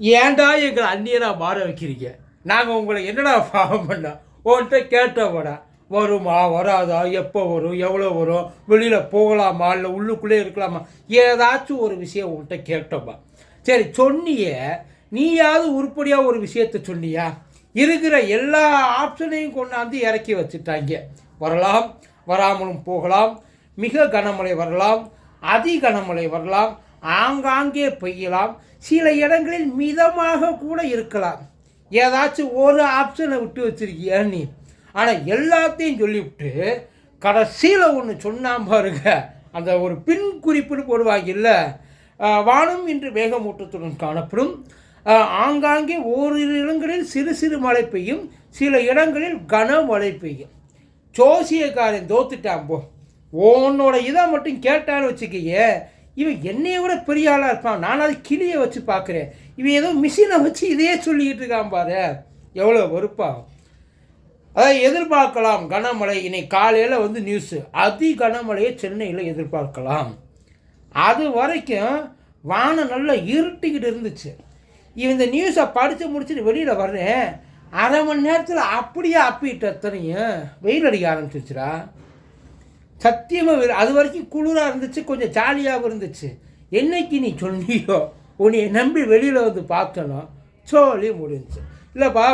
ஏன்டா எங்களை அந்நியராக மாற வைக்கிறீங்க? நாங்கள் உங்களை என்னடா பாவம் பண்ணோம் உன்கிட்ட கேட்டோம்டா வருமா வராதா? எப்போ வரும்? எவ்வளோ வரும்? வெளியில் போகலாமா? இல்லை உள்ளுக்குள்ளே இருக்கலாமா? ஏதாச்சும் ஒரு விஷயம் உன்கிட்ட கேட்டோம்மா சரி சொன்னியே நீயாவது உருப்படியாக ஒரு விஷயத்த சொன்னியா? இருக்கிற எல்லா ஆப்ஷனையும் கொண்டாந்து இறக்கி வச்சுட்டாங்க. வரலாம். வராமலும் போகலாம். மிக கனமழை வரலாம். அதி கனமழை வரலாம். ஆங்காங்கே பெய்யலாம். சில இடங்களில் மிதமாக கூட இருக்கலாம். ஏதாச்சும் ஒரு ஆப்ஷனை விட்டு வச்சிருக்கியா நீ? ஆனால் எல்லாத்தையும் சொல்லிவிட்டு கடைசியில் ஒன்று சொன்னான் பாருங்க. அந்த ஒரு பின் குறிப்புன்னு போடுவாங்க இல்லை வானம் இன்று வேகமூட்டத்துடன் காணப்படும். ஆங்காங்கே ஓரிரு இடங்களில் சிறு சிறு மழை பெய்யும். சில இடங்களில் கனமழை பெய்யும். ஜோசியக்காரன் தோத்துட்டான் போ. உன்னோட இதை மட்டும் கேட்டான்னு வச்சுக்கையே இவன் என்னைய விட பெரிய ஆளாக இருப்பான். நான் அது கிளியை வச்சு பார்க்குறேன். இவன் ஏதோ மிஷினை வச்சு இதையே சொல்லிக்கிட்டு இருக்கான் பாரு. எவ்வளோ வெறுப்பாகும் அதாவது எதிர்பார்க்கலாம். கனமழை இன்னைக்கு காலையில் வந்து நியூஸு அதி கனமழையை சென்னையில் எதிர்பார்க்கலாம். அது வரைக்கும் வானம் நல்லா இருட்டிக்கிட்டு இருந்துச்சு. இவன் இந்த நியூஸை படித்து முடிச்சுட்டு வெளியில் வர்றேன். அரை மணி நேரத்தில் அப்படியே அப்பிட்டு அத்தனையும் வெயில் அடிக்க ஆரம்பிச்சிருச்சுடா. சத்தியமாக அது வரைக்கும் குளிராக இருந்துச்சு கொஞ்சம் ஜாலியாகவும் இருந்துச்சு. என்னைக்கு நீ சொன்னியோ உன்னை நம்பி வெளியில் வந்து பார்த்தனோ சோழி முடிஞ்சு இல்லைப்பா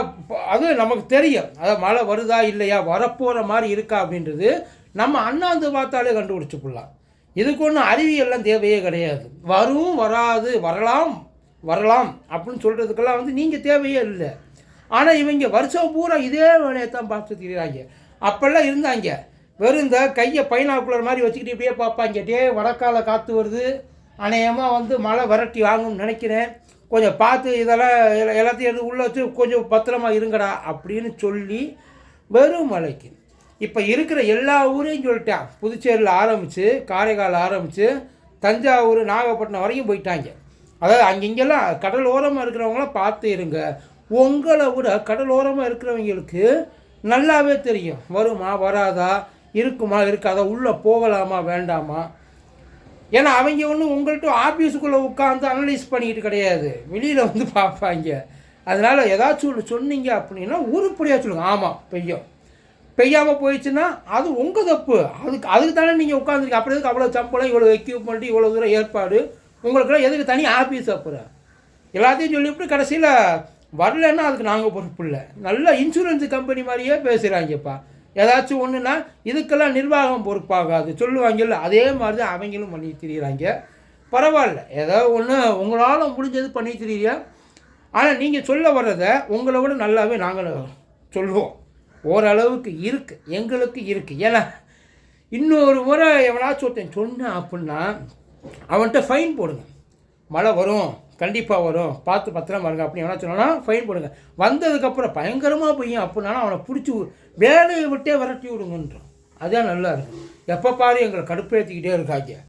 அது நமக்கு தெரியும். அதாவது மழை வருதா இல்லையா வரப்போகிற மாதிரி இருக்கா அப்படின்றது நம்ம அண்ணாந்து பார்த்தாலே கண்டுபிடிச்சிக்கலாம் இதுக்கு ஒன்றும் அறிவியல்லாம் தேவையே கிடையாது. வரும் வராது வரலாம் வரலாம் அப்படின்னு சொல்கிறதுக்கெல்லாம் வந்து நீங்கள் தேவையே இல்லை. ஆனால் இவங்க வருஷம் பூரா இதே வேலையை தான் பார்த்து அப்போல்லாம் இருந்தாங்க. வெறும் இந்த கையை பைனாக்குலர் மாதிரி வச்சுக்கிட்டு இப்படியே பார்ப்பாங்கிட்டே டே வடக்கால காற்று வருது. அநேகமாக வந்து மழை விரட்டி வாங்கும்னு நினைக்கிறேன். கொஞ்சம் பார்த்து இதெல்லாம் எல்லாத்தையும் எடுத்து உள்ளே வச்சு கொஞ்சம் பத்திரமா இருங்கடா அப்படின்னு சொல்லி வெறும் மழைக்கு இப்போ இருக்கிற எல்லா ஊரையும் சொல்லிட்டான். புதுச்சேரியில் ஆரம்பித்து காரைக்கால் ஆரம்பித்து தஞ்சாவூர் நாகப்பட்டினம் வரைக்கும் போயிட்டாங்க. அதாவது அங்கெங்கெல்லாம் கடல் ஓரமாக இருக்கிறவங்களாம் பார்த்து இருங்க. உங்களை விட கடல் ஓரமாக இருக்கிறவங்களுக்கு நல்லாவே தெரியும். வருமா வராதா? இருக்குமா இருக்காதா உள்ளே போகலாமா வேண்டாமா? ஏன்னா அவங்க ஒன்றும் உங்கள்கிட்ட ஆஃபீஸுக்குள்ளே உட்காந்து அனலைஸ் பண்ணிக்கிட்டு கிடையாது. வெளியில் வந்து பார்ப்பாங்க. அதனால் ஏதாச்சும் ஒன்று சொன்னீங்க அப்படின்னா உருப்படியாக சொல்லுங்கள் ஆமாம் பெய்யும். பெய்யாமல் போயிடுச்சுன்னா அது உங்கள் தப்பு. அதுக்கு அதுக்கு தானே நீங்கள் உட்காந்துருக்கீங்க அப்படி எதுக்கு அவ்வளோ சம்பளம் இவ்வளோ எக்யூப்மெண்ட் இவ்வளோ தூரம் ஏற்பாடு? உங்களுக்குலாம் எதுக்கு தனி ஆஃபீஸ் அப்புறம்? எல்லாத்தையும் சொல்லிவிட்டு கடைசியில் வரலன்னா அதுக்கு நாங்கள் பொறுப்பு இல்லை. நல்ல இன்சூரன்ஸ் கம்பெனி மாதிரியே பேசுகிறாங்கப்பா ஏதாச்சும் ஒன்றுனா இதுக்கெல்லாம் நிர்வாகம் பொறுப்பாகாது. சொல்லுவாங்கல்ல அதே மாதிரி தான் அவங்களும் பண்ணி திரியிறாங்க பரவாயில்ல. ஏதோ ஒன்று உங்களால் முடிஞ்சது பண்ணி திரியா ஆனால் நீங்கள் சொல்ல வர்றதை உங்களை விட நல்லாவே நாங்கள் சொல்லுவோம். ஓரளவுக்கு இருக்குது எங்களுக்கு இருக்குது ஏன்னா இன்னொரு முறை எவனாச்சும் ஒருத்தன் சொன்னான் அப்படின்னா அவன்கிட்ட ஃபைன் போடுங்க. மழை வரும். கண்டிப்பாக வரும். பார்த்து பத்திரமா பாருங்க. அப்படின்னு எவனா சொன்னோன்னா ஃபைன் போடுங்க. வந்ததுக்கப்புறம் பயங்கரமாக பையன் அப்படின்னாலும் அவனை பிடிச்சி வேலையை விட்டே விரட்டி விடுங்கன்றான். அதுதான் நல்லா இருக்கும் எப்போ பாரு எங்களை கடுப்பேற்றிக்கிட்டே இருக்காங்க.